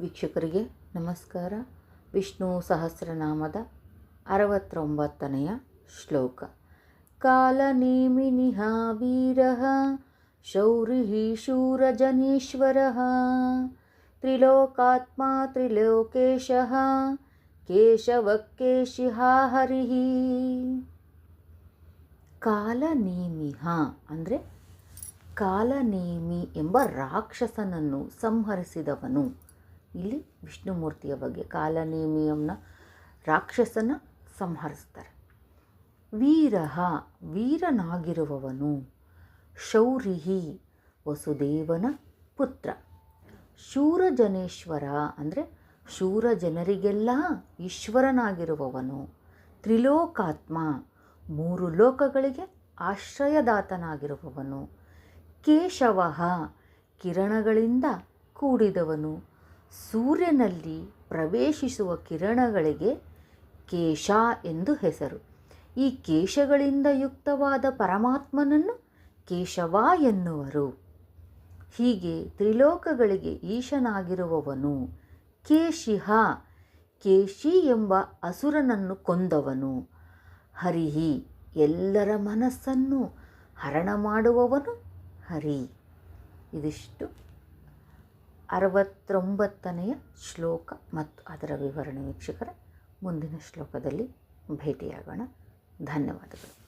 ವೀಕ್ಷಕರಿಗೆ ನಮಸ್ಕಾರ. ವಿಷ್ಣು ಸಹಸ್ರನಾಮದ ಅರವತ್ತೊಂಬತ್ತನೆಯ ಶ್ಲೋಕ. ಕಾಲನೇಮಿನಿಹ ವೀರಃ ಶೌರಿಃ ಶೂರಜನೀಶ್ವರಃ ತ್ರಿಲೋಕಾತ್ಮ ತ್ರಿಲೋಕೇಶಃ ಕೇಶವಕ್ಕೇಶಿಹ ಹರಿಃ ಕಾಲನೇಮಿಹ ಅಂದರೆ ಕಾಲನೇಮಿ ಎಂಬ ರಾಕ್ಷಸನನ್ನು ಸಂಹರಿಸಿದವನು. ಇಲ್ಲಿ ವಿಷ್ಣುಮೂರ್ತಿಯ ಬಗ್ಗೆ ಕಾಲನೇಮಿಯಂನ ರಾಕ್ಷಸನ ಸಂಹರಿಸ್ತಾರೆ. ವೀರಹ, ವೀರನಾಗಿರುವವನು ಶೌರಿಹಿ ವಸುದೇವನ ಪುತ್ರ. ಶೂರಜನೇಶ್ವರ ಅಂದರೆ ಶೂರ ಜನರಿಗೆಲ್ಲ ಈಶ್ವರನಾಗಿರುವವನು. ತ್ರಿಲೋಕಾತ್ಮ ಮೂರು ಲೋಕಗಳಿಗೆ ಆಶ್ರಯದಾತನಾಗಿರುವವನು. ಕೇಶವ ಕಿರಣಗಳಿಂದ ಕೂಡಿದವನು. ಸೂರ್ಯನಲ್ಲಿ ಪ್ರವೇಶಿಸುವ ಕಿರಣಗಳಿಗೆ ಕೇಶ ಎಂದು ಹೆಸರು. ಈ ಕೇಶಗಳಿಂದ ಯುಕ್ತವಾದ ಪರಮಾತ್ಮನನ್ನು ಕೇಶವ ಎನ್ನುವರು. ಹೀಗೆ ತ್ರಿಲೋಕಗಳಿಗೆ ಈಶನಾಗಿರುವವನು ಕೇಶಿಹ. ಕೇಶಿ ಎಂಬ ಅಸುರನನ್ನು ಕೊಂದವನು. ಹರಿಹಿ ಎಲ್ಲರ ಮನಸ್ಸನ್ನು ಹರಣ ಮಾಡುವವನು ಹರಿ. ಇದಿಷ್ಟು. ಅರವತ್ತೊಂಬತ್ತನೆಯ ಶ್ಲೋಕ ಮತ್ತು ಅದರ ವಿವರಣೆ ವೀಕ್ಷಕರ ಮುಂದಿನ ಶ್ಲೋಕದಲ್ಲಿ ಭೇಟಿಯಾಗೋಣ. ಧನ್ಯವಾದಗಳು.